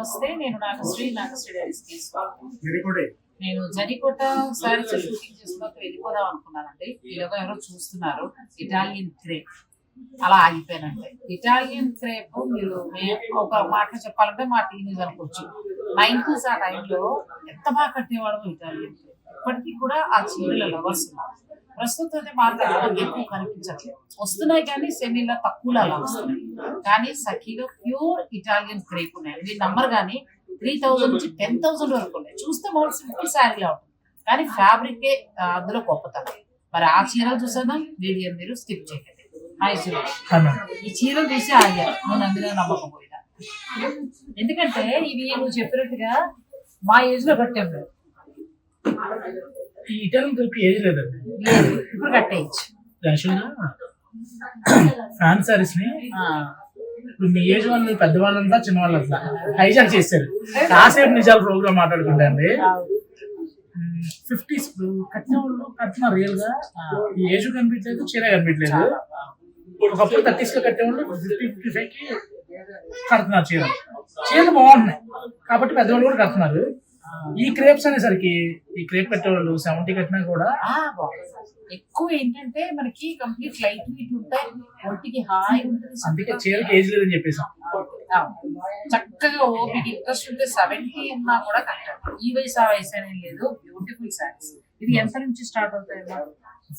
నమస్తే నేను నాగశ్రీ నాగశ్రీ డైరీస్ తీసుకోవాలి నేను జరికోట సారీస్ షూటింగ్ చేసుకున్నాక వెళ్ళిపోదాం అనుకున్నానండి. ఈలోగా ఎవరో చూస్తున్నారు ఇటాలియన్ క్రేప్. అలా ఆగిపోయానండి. ఇటాలియన్ క్రేప్ మీరు ఒక మాట చెప్పాలంటే మా టీనేజ్ అనుకోవచ్చు. నైన్టీస్ ఆ టైంలో ఎంత బాగా కట్టేవాడు ఇటాలియన్ క్రేప్. ఇప్పటికీ కూడా ఆ చీరల లవర్స్ ఉన్నారు. ప్రస్తుతం అయితే మార్కెట్లో ఎక్కువ కనిపించట్లేదు. వస్తున్నాయి కానీ సెమీలో తక్కువలో అలా వస్తున్నాయి. కానీ సఖీలో ప్యూర్ ఇటాలియన్ క్రేప్ ఉన్నాయి. మీ నంబర్ కానీ త్రీ థౌజండ్ నుంచి టెన్ థౌసండ్ వరకు ఉన్నాయి. చూస్తే మామూలు సింపుల్ శారీలా ఉంటుంది. కానీ ఫ్యాబ్రిక్ అందులో గొప్పతనం. మరి ఆ చీరలు చూసేద్దాం వీడియో మీరు స్కిప్ చేయండి హాయ్ సురేష్. ఈ చీరలు చూసి ఆగారు నువ్వు నమ్మిన నమ్మకపోయినా. ఎందుకంటే ఇవి నువ్వు చెప్పినట్టుగా మా ఏజ్లో కట్టాం ఈ ఇటాలియన్ కలిపి ఏది లేదండి. లేదు ఇప్పుడు కట్టేయచ్చు యాక్చువల్గా ఫ్యాన్ సారీస్ని ఇప్పుడు మీ ఏజ్ వాళ్ళు పెద్దవాళ్ళంతా చిన్నవాళ్ళంతా హైజాక్ చేశారు. కాసేపు నిజాలు ప్రోగ్రామ్ మాట్లాడుకుంటాండి ఫిఫ్టీస్ కట్టిన వాళ్ళు కట్టిన రియల్గా ఈ ఏజ్ కనిపించలేదు చీర కనిపించలేదు. ఒకప్పుడు థర్టీస్లో కట్టేవాళ్ళు ఫిఫ్టీ ఫిఫ్టీ ఫైవ్కి కడుతున్నారు చీర. చీరలు బాగున్నాయి కాబట్టి పెద్దవాళ్ళు కూడా కడుతున్నారు. ఈ క్రేప్స్ అనేసరికి ఈ క్రేప్ కట్టేవాళ్ళు సెవెంటీ కట్టినా కూడా. ఎక్కువ ఏంటంటే మనకి కంప్లీట్ లైట్ వెయిట్ ఉంటాయి. ఒంటికి హాయి ఉంటుంది అందుకే చీరకి ఏజ్ లేదని చెప్పేసాం. చక్కగా ఓపిక. ఇంట్రెస్ట్ ఉంటే సెవెంటీ ఉన్నా కూడా కట్టాలి. ఈ వయసు ఆ వయసు అనేది లేదు. బ్యూటిఫుల్ శారీస్ ఇది ఎంత నుంచి స్టార్ట్ అవుతాయి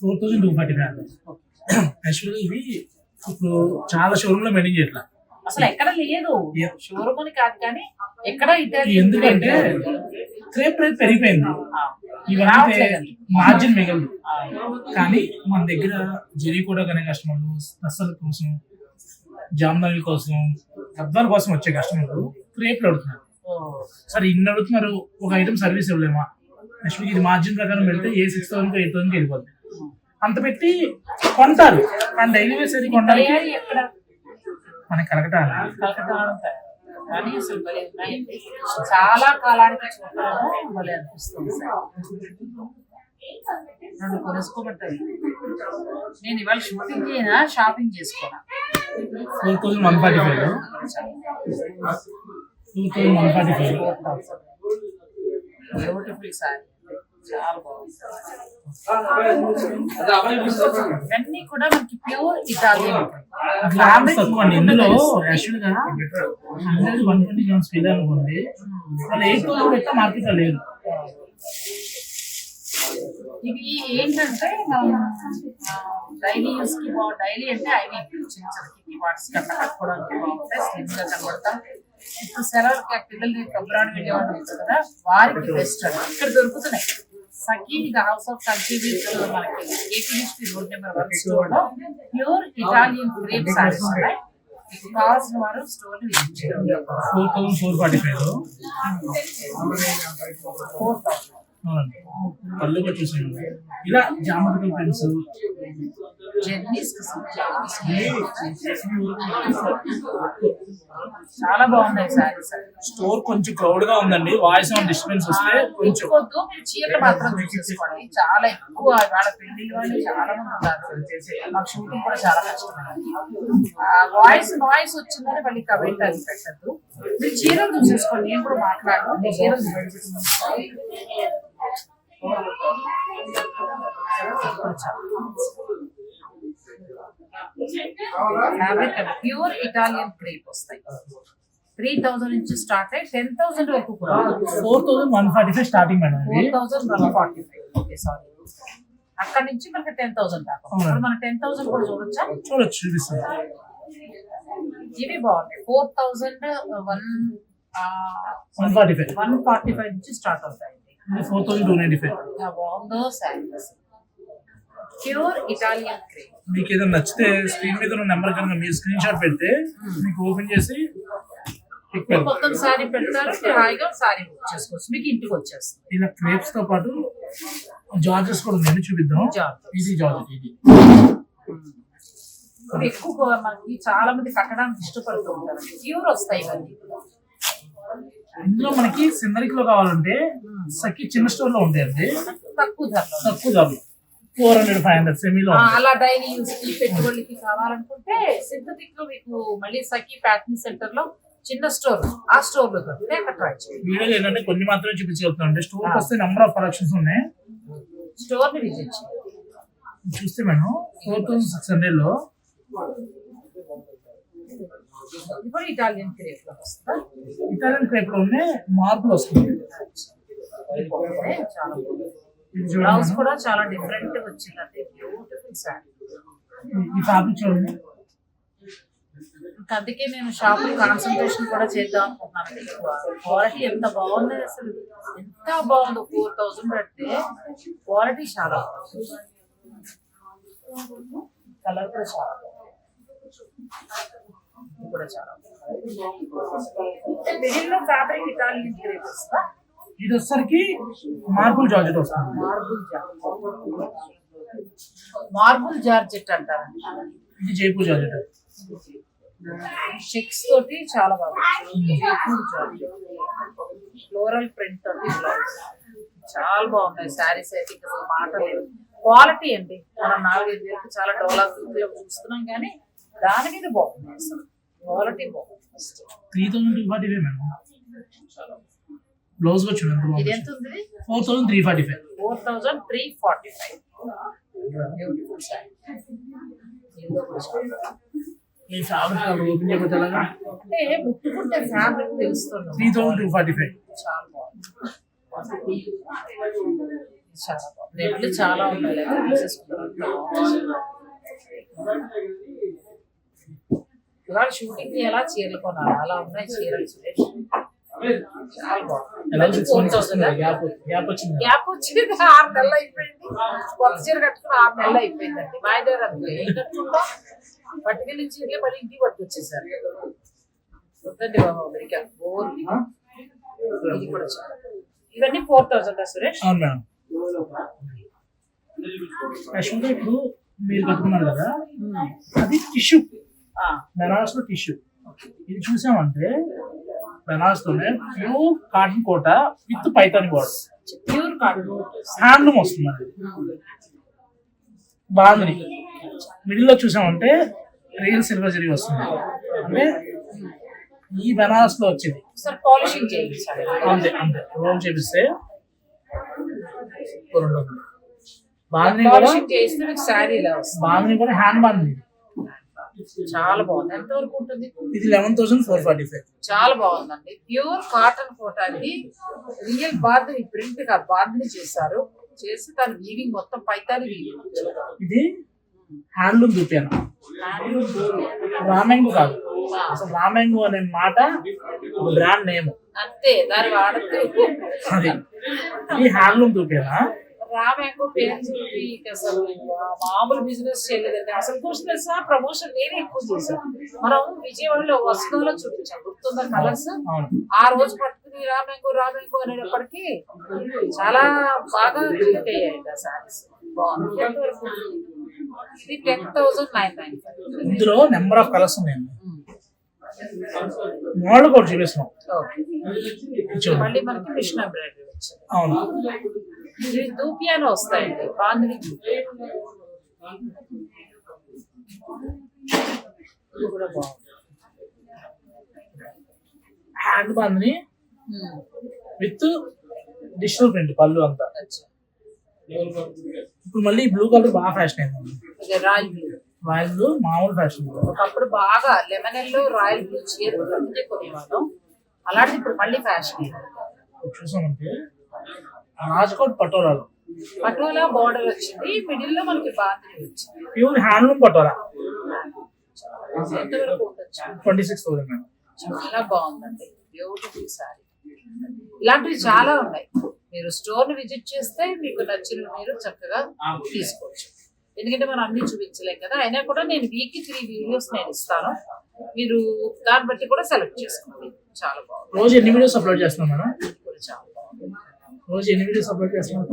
four thousand two forty five. యాక్చువల్గా ఇవి ఇప్పుడు చాలా షోరూమ్లో మెయింటైన్ చేయట్లా. అసలు ఎక్కడ లేదు. షోరూమ్ అని కాదు కానీ ఎక్కడ ఎందుకంటే క్రేప్ రేట్ పెరిగిపోయింది. ఇవన్నీ. మార్జిన్ మిగలదు. కానీ మన దగ్గర జరీ కూడా కానీ కస్టమర్లు స్పెషల్ కోసం జామ్నవి కోసం గద్వాల కోసం వచ్చే కస్టమర్లు క్రేప్లు అడుగుతున్నారు. సరే ఇన్ని అడుగుతున్నారు ఒక ఐటమ్ సర్వీస్ ఇవ్వలేమా? నెక్స్ట్ ఇది మార్జిన్ ప్రకారం వెళ్తే ఏ సిక్స్ థౌసండ్ ఎయిట్ థౌసండ్కి వెళ్ళిపోద్ది. అంత పెట్టి కొంటారు. కానీ డైలీ వేస్ అది కొనడానికి ఎక్కడ? మనకి కలకటా కలకత్తా ఉంటాయి కానీ అసలు చాలా కాలానికి చూడటము భలే అనిపిస్తుంది సార్. రెండు కొనుక్కోమంటాయి నేను ఇవాళ షూటింగ్ అయినా shopping చేసుకోనా? Four thousand one forty five two thousand one forty five beautiful sari. చాలా బాగుంది. ఇవన్నీ కూడా మనకి ప్యూర్ ఇటాలియన్. అండి ఇందులో యాక్చువల్గా hundred one twenty grams speed అనుకోండి. వాళ్ళు ఎయిట్ థౌసండ్ పెట్టా మార్కెట్లో లేదు ఇవి ఏంటంటే డైలీ యూస్కి డైలీ అంటే అవి చిన్న చిన్న కిట్టి పార్ట్స్ కట్ట కట్టుకోవడానికి బాగుంటాయి. స్లిమ్గా కనబడతాం. ఇప్పుడు సెలవులకి పిల్లల్ని కబురాడు వెళ్ళేవాళ్ళు కదా వారికి బెస్ట్ ఇక్కడ దొరుకుతున్నాయి. Sakhi the house of culture మనకి AP history road number one స్టోర్లో ప్యూర్ ఇటాలియన్ క్రేప్ సారీస్ ఉన్నాయి కావాల్సిన వారు store four thousand four forty five four thousand అవునండి. పళ్ళు వచ్చేసాయి ఇలా జామెట్రికల్ పెన్స్ జర్నీస్ చాలా బాగున్నాయి సారీస్. స్టోర్ కొంచెం క్రౌడ్గా ఉందండి వాయిస్ డిస్టర్బెన్స్ వస్తే కొంచెం తెచ్చుకోవద్దు మీరు చీరలు మాత్రం చూసేసుకోండి. చాలా ఎక్కువ వాళ్ళ పెళ్ళి వాళ్ళు చాలా మంది ఉన్నారు. మాకు షూటింగ్ కూడా చాలా కష్టం వాయిస్ నాయిస్ వచ్చిందని మళ్ళీ కమెంట్ అది పెట్టద్దు. మీరు చీరలు చూసేసుకోండి. నేను కూడా మాట్లాడను. చీరలు చూసేసుకోండి. ఫ్యాబ్రిక్ ప్యూర్ ఇటాలియన్ క్రేప్ వస్తాయి. త్రీ థౌసండ్ నుంచి స్టార్ట్ అయ్యి టెన్ థౌసండ్ వరకు కూడా four thousand one forty five starting madam four thousand one forty five okay sorry అక్కడ నుంచి మనకి టెన్ థౌసండ్ దాకా. ఇప్పుడు మనం టెన్ థౌసండ్ కూడా చూడొచ్చా? చూడొచ్చు చూపిస్తుంది ఇవి బాగున్నాయి four thousand one one forty five one forty five నుంచి స్టార్ట్ అవుతాయండి four thousand two ninety five బాగుందో శారీస్ ప్యూర్ ఇటాలియన్ క్రేప్ మీకు ఏదైనా నచ్చితే స్క్రీన్ మీద ఉన్న నెంబర్ కనుక మీరు స్క్రీన్ షాట్ పెడితే మీకు ఓపెన్ చేసి. మొత్తం శారీ పెడతారు మీరు హాయిగా శారీ బుక్ చేసుకోవచ్చు. మీకు ఇంటికి వచ్చేస్తుంది. ఇలా క్రేప్స్తో పాటు జార్జెస్ కూడా ఉంది చూపిద్దాం. ఇది జార్జెట్ ఇది. ఎక్కువ మనకి చాలా మంది కట్టడానికి ఇష్టపడుతూ ఉంటారు. ప్యూర్ వస్తాయి ఇవన్నీ. ఇందులో మనకి సిందరిక్లో కావాలంటే సఖి చిన్న స్టోర్లో ఉంటాయండి. తక్కువ ధరలో. తక్కువ ధరలు. ఫోర్ హండ్రెడ్ ఫైవ్ హండ్రెడ్ సెమీలో అలా డైలీ యూస్కి పెట్టుబడులకి కావాలనుకుంటే సింథటిక్లో మీకు మళ్ళీ సఖీ ప్యాటర్న్ సెంటర్లో చిన్న స్టోర్ ఆ స్టోర్లో ట్రై చేయండి. వీడియోలో ఏంటంటే కొన్ని మాత్రమే చూపించగలుగుతాం స్టోర్. వస్తే నెంబర్ ఆఫ్ కలెక్షన్స్ ఉన్నాయి. స్టోర్ని విజిట్ చూస్తే మేడం ఫోర్ థౌసండ్ సిక్స్ హండ్రెడ్లో ఇటాలియన్ క్రేప్లో ఇటాలియన్ క్రేప్లో ఉన్నాయి మార్బుల్ వస్తుంది చాలా బ్లౌజ్. కూడా చాలా డిఫరెంట్ వచ్చిందండి. బ్యూటిఫుల్ శారీ ఈ ఫ్యాబ్రిక్ చూడండి. అందుకే నేను షాప్ కాన్సన్ట్రేషన్ కూడా చేద్దాం అనుకుంటున్నాను. ఎక్కువ క్వాలిటీ ఎంత బాగుంది అసలు. ఎంత బాగుందో ఫోర్ థౌజండ్ పెడితే క్వాలిటీ చాలా. బాగుంది. కలర్ కూడా చాలా కూడా చాలా ఫ్యాబ్రిక్ ఇటాలియన్ గ్రేప్ వస్తుందా ఇది వచ్చేసరికి మార్బుల్ జార్జెట్ వస్తుంది. Marble georgette. మార్బుల్ జార్జెట్ అంటారండి ఇది జైపూర్ జార్జెట్. చెక్స్ తోటి చాలా బాగా జైపూర్ జార్జెట్. ఫ్లోరల్ ప్రింట్ తోటి బ్లౌజ్ చాలా బాగున్నాయి శారీస్ అయితే ఇంకా అసలు మాట లేదు. క్వాలిటీ అండి. మనం నాలుగైదు వేలకు చాలా డోలార్ చూస్తున్నాం కానీ దాని మీద బాగుంది అసలు. క్వాలిటీ బాగుంది. Three thousand five madam. Blouse కూడా చూడండి ఇది ఎంత ఉంది? Four thousand three forty five four thousand three forty five beautiful చాలా ఈ ఫ్యాబ్రిక్ ఓపెన్ ముట్టుకుంటే ఫ్యాబ్రిక్ తెలుస్తుంది three thousand two forty five చాలా బాగుంది. చాలా బాగుంది. రెడ్లు చాలా ఉన్నాయి. తీసేసుకుంటారు షూటింగ్ ఎలా చీరలు కొనాలి? అలా ఉన్నాయి చీరలు సురేష్. గ్యాప్ వచ్చింది ఆరు నెలలు. అయిపోయింది కొత్త చీర కట్టుకుని ఆరు నెలలు అయిపోయిందండి మా దగ్గర అంతే ఏం కట్టుకుంటాం పట్టుకెళ్ళి చీరలే మళ్ళీ ఇంటికి పట్టుకొచ్చేసారు వద్దండి బాబు అమెరికా బోర్ ఇవన్నీ ఫోర్ థౌసండ్ సురేష్ అవును మేడం యాక్చువల్గా ఇప్పుడు మీరు కట్టుకున్నారు కదా అది టిష్యూ. బెనారస్లో టిష్యూ. ఇది చూసామంటే బెనారస్లోనే pure cotton Kota with Paithani border pure cotton handloom వస్తుంది అది బాగుంది. మిడిల్లో చూసామంటే రియల్ సిల్వర్ జరీ వస్తుంది. అంటే ఈ బెనారస్లో వచ్చేది అంతే అంతే. రోల్ చేపిస్తే. బాగుంది కూడా బాగుంది కూడా హ్యాండ్ బాగుంది చాలా బాగుంది. ఎంత వరకు ఉంటుంది? ఇది eleven thousand four forty five చాలా బాగుందండి. ప్యూర్ కాటన్ కోటాకి రియల్ బార్దని ప్రింట్ కాదు బార్దని చేశారు. చేసి దాని వీవింగ్ మొత్తం పైతాని వీవింగ్. ఇది హ్యాండ్లూమ్ చూపాను రామెంగు కాదు. అసలు రామెంగు అనే మాట బ్రాండ్ నేమ్ అంతే దాని వాడద్దు. అది. ఈ హ్యాండ్లూమ్ చూపానా రామేంకో పేరు అసలు మామూలు బిజినెస్ చేయలేదండి. అసలు కోసం తెలుసా ప్రమోషన్ నేనే ఎక్కువ చేశాను. మనం విజయవాడలో వస్తువులో చూపించాం. గుర్తుందా కలర్స్ ఆ రోజు పట్టుకుని రామేంకో రామేంకో అనేటప్పటికి చాలా బాగా క్లిక్ అయ్యాయి ఆ సారీస్ బాగుంది? ఇది టెన్ థౌసండ్ నైన్ నైన్ ఇందులో నెంబర్ ఆఫ్ కలర్స్ ఉన్నాయండి. మోడల్ కూడా చూపిస్తున్నాం. మళ్ళీ మనకి మిషన్ ఎంబ్రాయిడరీ అవును. ఇవి దూపియాలో వస్తాయండి కూడా బాగుంది hand bandhani with digital print పళ్ళు అంతా. ఇప్పుడు మళ్ళీ బ్లూ కలర్ బాగా ఫ్యాషన్ అయింది రాయల్ బ్లూ వాళ్ళు మామూలు ఫ్యాషన్ ఒకప్పుడు బాగా లెమన్ ఎల్లో రాయల్ బ్లూ చీర కొనేవాళ్ళం అలాంటిది ఇప్పుడు మళ్ళీ ఫ్యాషన్ చూసామంటే రాజ్కోట్ పటోరాలు. పటోలా బార్డర్ వచ్చింది. మిడిల్లో మనకి బాందిని వచ్చింది. Pure handloom patola. Twenty six thousand madam. చాలా బాగుందండి. బ్యూటిఫుల్ సారీ ఇలాంటివి చాలా ఉన్నాయి. మీరు స్టోర్ని విజిట్ చేస్తే మీకు నచ్చిన మీరు చక్కగా తీసుకోవచ్చు. ఎందుకంటే మనం అన్ని చూపించలేం కదా. అయినా కూడా నేను వీక్ త్రీ వీడియోస్ నేను ఇస్తాను. మీరు దాన్ని బట్టి కూడా సెలెక్ట్ చేసుకోండి. చాలా బాగుంది. రోజు ఎన్ని వీడియోస్ అప్లోడ్ చేస్తున్నాం మేడం ఇది కూడా చాలా బాగుంది రోజు ఎన్ని వీడియోస్ అప్లోడ్ చేస్తున్నాం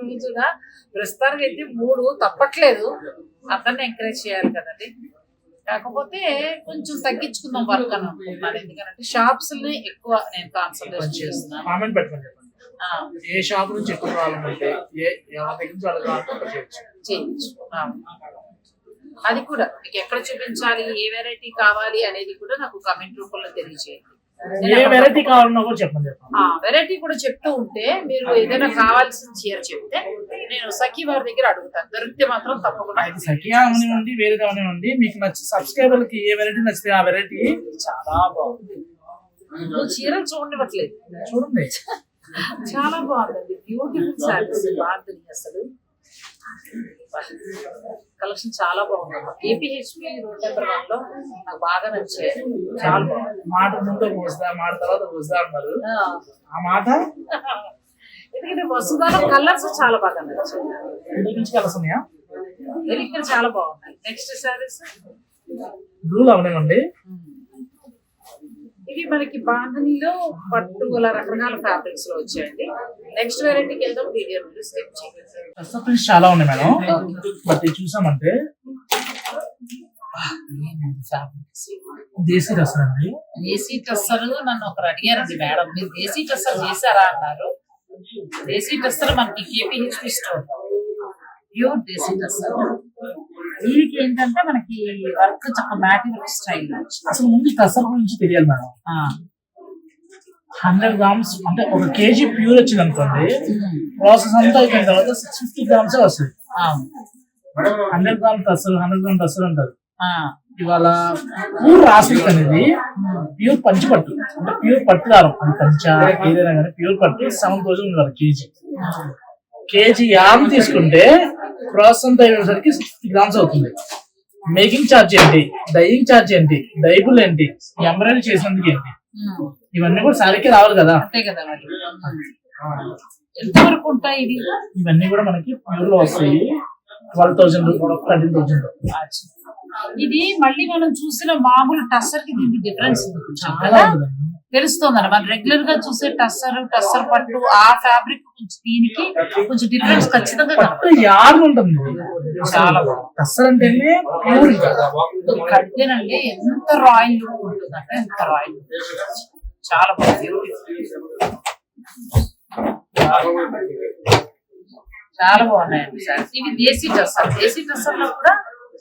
రోజుగా ప్రస్తుతానికి అయితే మూడు తప్పట్లేదు. అందరిని ఎంకరేజ్ చేయాలి కదండి. కాకపోతే కొంచెం తగ్గించుకుందాం వర్క్ అని అనుకుంటున్నాను. ఎందుకంటే షాప్స్ని ఎక్కువ నేను కాన్సన్ట్రేట్ చేస్తున్నాను. కామెంట్ ఏ షాప్ నుంచి ఎక్కువ ఏ ఎవరి నుంచి చేయొచ్చు. చేయొచ్చు. అది కూడా మీకు ఎక్కడ చూపించాలి ఏ వెరైటీ కావాలి అనేది కూడా నాకు కమెంట్ రూపంలో తెలియజేయండి. ఏ వెరైటీ కావాలన్నా కూడా చెప్పండి. వెరైటీ కూడా చెప్తూ ఉంటే మీరు ఏదైనా కావాల్సిన చీర చెప్తే నేను సఖీ వారి దగ్గర అడుగుతాను. దొరికితే మాత్రం తప్పకుండా అయితే సఖియా అవనివ్వండి వేరే అవనివ్వండి మీకు నచ్చి సబ్స్క్రైబర్కి ఏ వెరైటీ నచ్చితే ఆ వెరైటీ చాలా బాగుంది. నువ్వు చీరలు చూడనివ్వట్లేదు. చూడండి. చాలా బాగుందండి. బ్యూటిఫుల్ శారీస్ బాగుంది అసలు. కలెక్షన్ చాలా బాగుంది ఏపీహెచ్పి రోడ్ నెంబర్ వన్లో నాకు బాగా నచ్చాయి. చాలా బాగుంది. మాట ముందు పోస్తా మాట తర్వాత పోస్తా అన్నారు. ఆ, మాట? ఎందుకంటే వసుధాలో కలర్స్ చాలా బాగా నచ్చాయి. కలుస్తున్నాయా ఇక్కడ చాలా బాగున్నాయి. నెక్స్ట్ శారీస్ బ్లూలు అవనివ్వండి ఇవి మనకి బాంధనీలో పట్టు అలా రకరకాల ఫ్యాబ్రిక్స్లో వచ్చాయండి. నెక్స్ట్ వెరైటీకి వెళ్దాం వీడియో మీరు స్కిప్ చేయండి. ప్రింట్స్ చాలా ఉన్నాయి మేడం. బట్ చూసామంటే దేశీ రసం అండి. దేశీ టస్సర్ నన్ను ఒకరు అడిగారండి మేడం. మీరు దేశీ టస్సర్ చేశారా అన్నారు. దేశీ టస్సర్ మనకి కేపీహెచ్పి స్టోర్ ప్యూర్ దేశీ టస్సర్ దీనికి ఏంటంటే మనకి వర్క్ చక్క మ్యాటి వర్క్ స్టైల్. అసలు ముందు కసర్ గురించి తెలియాలి మేడం. హండ్రెడ్ గ్రామ్స్ అంటే ఒక కేజీ ప్యూర్ వచ్చింది అనుకోండి ప్రాసెస్ అంతా అయిపోయిన తర్వాత సిక్స్ ఫిఫ్టీ గ్రామ్స్ వస్తుంది hundred gram tussar hundred gram tussar అంటారు. ఇవాళ ప్యూర్ రాసిక్ అనేది ప్యూర్ పంచి పట్టు. అంటే ప్యూర్ పట్టు దారం అది పంచ ఏదైనా కానీ ప్యూర్ పట్టు seven thousand KG. KG yarn తీసుకుంటే ప్రాసెస్ అంతా అయ్యేసరికి గ్రామ్స్ అవుతుంది. మేకింగ్ ఛార్జ్ ఏంటి? డైయింగ్ ఛార్జ్ ఏంటి? డైబుల్ ఏంటి? ఎంబ్రాయిడరీ చేసినందుకు ఏంటి? ఇవన్నీ కూడా సారీకి రావాలి కదా. అంతే కదా మరి. ఎంతవరకు ఉంటాయి ఇది ఇవన్నీ కూడా మనకి ప్యూర్లో వస్తాయి ట్వెల్వ్ థౌసండ్ థర్టీన్ థౌసండ్ ఇది మళ్ళీ మనం చూసిన మామూలు టస్సర్కి దీనికి డిఫరెన్స్ ఉంది. చాలా తెలుస్తుంది మనం రెగ్యులర్గా చూసే టస్సర్ టస్సర్ పట్టు ఆ ఫ్యాబ్రిక్ దీనికి కొంచెం డిఫరెన్స్ ఖచ్చితంగా యార్న్ ఉంటుంది. చాలా బాగుంది. అస్సలు అంటే. కడితేనండి ఎంత రాయల్ లుక్ ఉంటుందంటే ఎంత రాయల్ చాలా బాగుంది. చాలా బాగున్నాయండి సార్. ఇవి దేశీ టస్సర్ దేశీ టస్సర్లో కూడా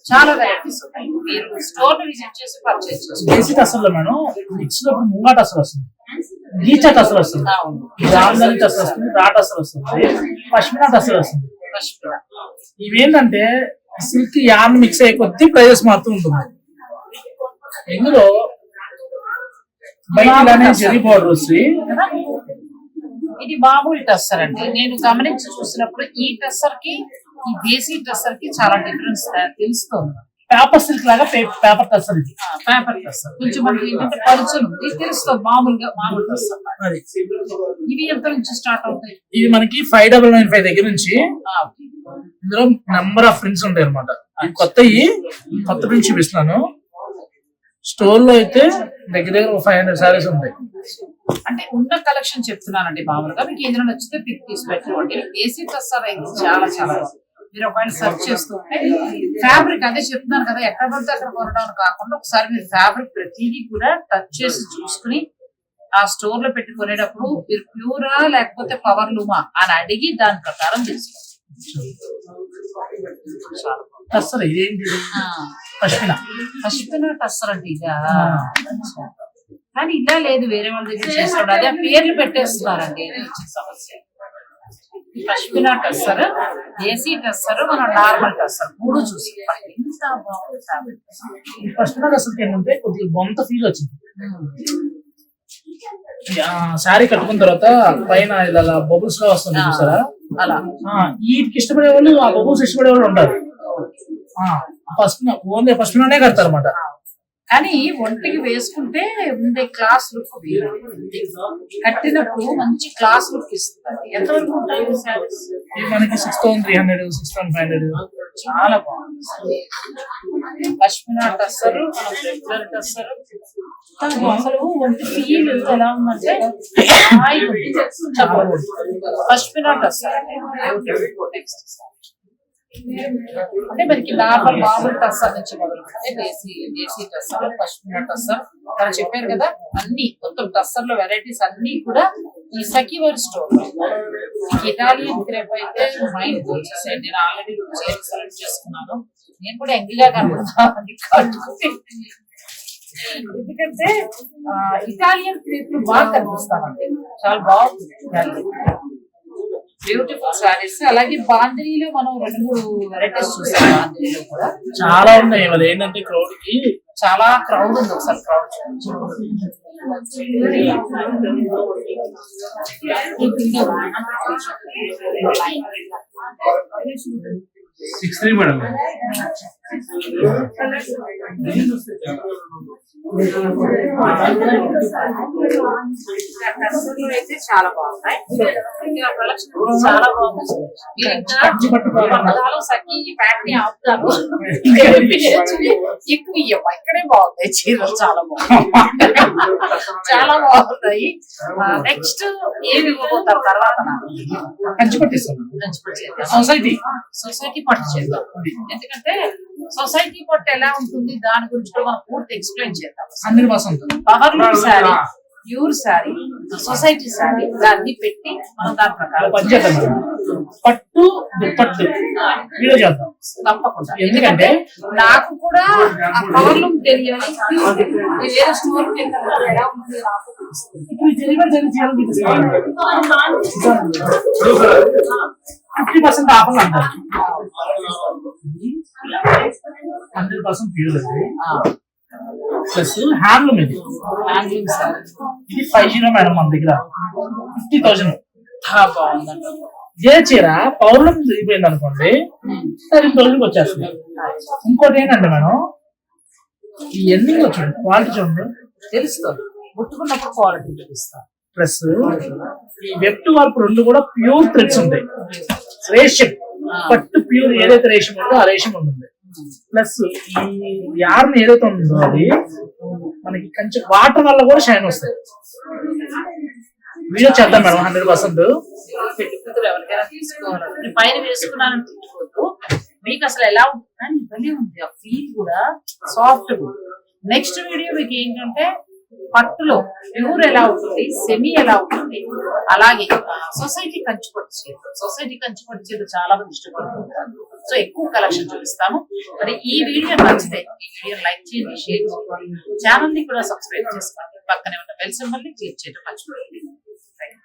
చాలా వెరైటీస్ ఉన్నాయి. మీరు స్టోర్ విజిట్ చేసి పర్చేస్ చేసుకోండి బేసిక్ అసలు మేడం. మిక్స్లో ముంగాట అసలు వస్తుంది. గీచా టసలు వస్తుంది. జామ్దాని టసలు వస్తుంది రాట్ అసలు వస్తుంది. పష్మినా టసలు వస్తుంది. ఇవేంటంటే సిల్క్ యాన్ మిక్స్ అయ్యే కొద్దీ ప్రైజెస్ మారుతూ ఉంటుంది. ఇందులో బయట ఇలానే జరీ బార్డర్ వస్తుంది? ఇది మామూలు టస్సర్ అండి నేను గమనించి చూసినప్పుడు ఈ టస్సర్కి ఈ దేశీ టస్సర్కి చాలా డిఫరెన్స్ తెలుస్తుంది. పేపర్ సిల్క్ లాగా పేపర్ టసల్ ఇది పేపర్ టస్సర్ కొంచెం మనకి ఏంటంటే పలుచను ఇది తెలుస్తుంది మామూలుగా మామూలు టస్సర్ ఇవి ఎంత నుంచి స్టార్ట్ అవుతాయి? ఇది మనకి ఫైవ్ డబల్ నైన్ ఫైవ్ దగ్గర నుంచి. ఇందులో నెంబర్ ఆఫ్ ప్రింట్స్ ఉంటాయి అనమాట కొత్తవి కొత్త ప్రింట్స్ చూపిస్తున్నాను. స్టోర్లో అయితే దగ్గర దగ్గర ఫైవ్ హండ్రెడ్ సారీస్ ఉంటాయి. అంటే ఉన్న కలెక్షన్ చెప్తున్నానండి మామూలుగా మీకు ఏదైనా నచ్చితే పిక్ తీసి పెట్టుకోండి ఏసీ టస్సర్ అయితే చాలా చాలా. మీరు ఒకవేళ సెర్చ్ చేస్తుంటే ఫ్యాబ్రిక్ అదే చెప్తున్నాను కదా ఎక్కడ పడితే అక్కడ కొనడం కాకుండా ఒకసారి మీరు ఫ్యాబ్రిక్ ప్రతిదీ కూడా టచ్ చేసి చూసుకుని ఆ స్టోర్లో పెట్టి కొనేటప్పుడు మీరు ప్యూరా లేకపోతే పవర్ లూమా అని అడిగి దాని ప్రకారం తీసుకోండి ఇదేంటి పష్మిన టస్సర్ అంటే ఇదా? కానీ ఇలా లేదు వేరే వాళ్ళ దగ్గర చేస్తాడు అదే పేర్లు పెట్టేస్తున్నారండి. ఇది సమస్య. పష్మిన టస్సర్ దేశీ టస్సర్ మన నార్మల్ టస్సర్ మూడు చూసి ఎంత. ఈ పష్మిన ఏంటంటే కొద్దిగా బొంత ఫీల్ వచ్చింది. శారీ కట్టుకున్న తర్వాత పైన ఇలా బబుల్స్గా వస్తుంది చూసారా? అలా. వీటికి ఇష్టపడే వాళ్ళు ఆ బబుల్స్ ఇష్టపడే వాళ్ళు ఉంటారు ఆ, పసుపున ఓన్లీ పసుపునే కడతారు అనమాట కానీ ఒంటికి వేసుకుంటే ఉండే క్లాస్ లుక్. కట్టినప్పుడు మంచి క్లాస్ లుక్ ఇస్తుంది. ఎంతవరకు ఉంటాయి? శారీస్ మనకి six thousand three hundred six thousand five hundred చాలా బాగుంది. పష్మినా టస్సరు రెగ్యులర్ టస్సరు అసలు ఒంటి ఫీల్ ఎలా ఉందంటే. పష్మినా టస్సర్ అంటే మనకి నార్మల్ మామూలు టస్సర్ నుంచి మొదలు పెడితే దేశీ దేశీ టస్సర్ పశ్చిమ టస్సర్ మనం చెప్పారు కదా అన్ని మొత్తం టస్సర్లో వెరైటీస్ అన్ని కూడా ఈ సఖీవర్ స్టోర్ ఇటాలియన్ క్రేప్ అయితే మైండ్ వచ్చేసాయి నేను ఆల్రెడీ సెలెక్ట్ చేసుకున్నాను. నేను కూడా ఎంగిగా కనబడతాను కట్టుకుని. ఎందుకంటే ఇటాలియన్ క్రేప్ బాగా కనిపిస్తామండి చాలా బాగుంది. బ్యూటిఫుల్ సారీస్ అలాగే బాందినీలో మనం రెండు మూడు వెరైటీస్ చూస్తాం బాందినీలో కూడా. చాలా ఉన్నాయి అది ఏంటంటే క్రౌడ్కి చాలా క్రౌడ్ ఉంది ఒకసారి క్రౌడ్ సిక్స్ త్రీ మేడం అయితే చాలా బాగున్నాయి. చాలా బాగుంది. మీరు ఇంకా ఈ ని ఆపుతారు. ఎక్కువ ఇక్కడే బాగున్నాయి చీరలు చాలా బాగున్నాయి చాలా బాగున్నాయి. నెక్స్ట్ ఏమి ఇవ్వబోతారు? తర్వాత. సొసైటీ సొసైటీ పట్టు చేద్దాం. ఎందుకంటే సొసైటీ పట్టు ఎలా ఉంటుంది? దాని గురించి కూడా మనం పూర్తి ఎక్స్ప్లెయిన్ చేద్దాం. Power sari pure sari society sari దాన్ని పెట్టి మనం దాని ప్రకారం పట్టు వీడియో చేద్దాం. తప్పకుండా. ఎందుకంటే నాకు కూడా ఆ లూమ్ తెలియాలి వేరే స్టోర్ ఫిఫ్టీ పర్సెంట్ ఆఫర్ అంటారు హండ్రెడ్ పర్సెంట్ ప్యూర్ అండి ప్లస్ హ్యాండ్లూమ్ ఇది. ఇది ఫైవ్ జీరో మేడం మన దగ్గర. ఫిఫ్టీ థౌసండ్ బాగుందంట ఏ చీర పౌర్ణం తిరిగిపోయింది అనుకోండి థర్టీ థౌసండ్కి వచ్చేస్తుంది. ఇంకోటి ఏంటంటే మేడం ఈ ఎండింగ్ చూడండి క్వాలిటీ చూడండి. తెలుస్తుంది ముట్టుకున్నప్పుడు క్వాలిటీ తెలుస్తుంది ప్లస్ ఈ వెబ్ వర్క్ రెండు కూడా ప్యూర్ థ్రెడ్స్ ఉంటాయి. రేషం పట్టు ప్యూర్ ఏదైతే రేషం ఉందో ఆ రేషం ఉంటుంది. ప్లస్ ఈ యార్న్ ఏదైతే ఉందో అది. మనకి కొంచెం వాటర్ వల్ల కూడా షైన్ వస్తాయి. వీడియో చేద్దాం మేడం హండ్రెడ్ పర్సెంట్. ఎవరికైనా పైన వేసుకున్నాను మీకు అసలు ఎలా ఉంటుందని ఇబ్బంది ఉంది. ఆ ఫీల్ కూడా సాఫ్ట్ నెక్స్ట్ వీడియో మీకు ఏంటంటే పట్టులో ప్యూర్ ఎలా ఉంటుంది సెమీ ఎలా ఉంటుంది అలాగే సొసైటీ కంచిపట్టు చీర సొసైటీ కంచిపట్టు చీర చాలా మంది ఇష్టపడుతుంటారు. సో ఎక్కువ కలెక్షన్ చూపిస్తాము. మరి ఈ వీడియో నచ్చితే ఈ వీడియో లైక్ చేయండి షేర్ చేయండి. ఛానల్ని కూడా సబ్స్క్రైబ్ చేసుకోండి. పక్కనే ఉన్న బెల్ సింబల్ని క్లిక్ చేయడం మర్చిపోయింది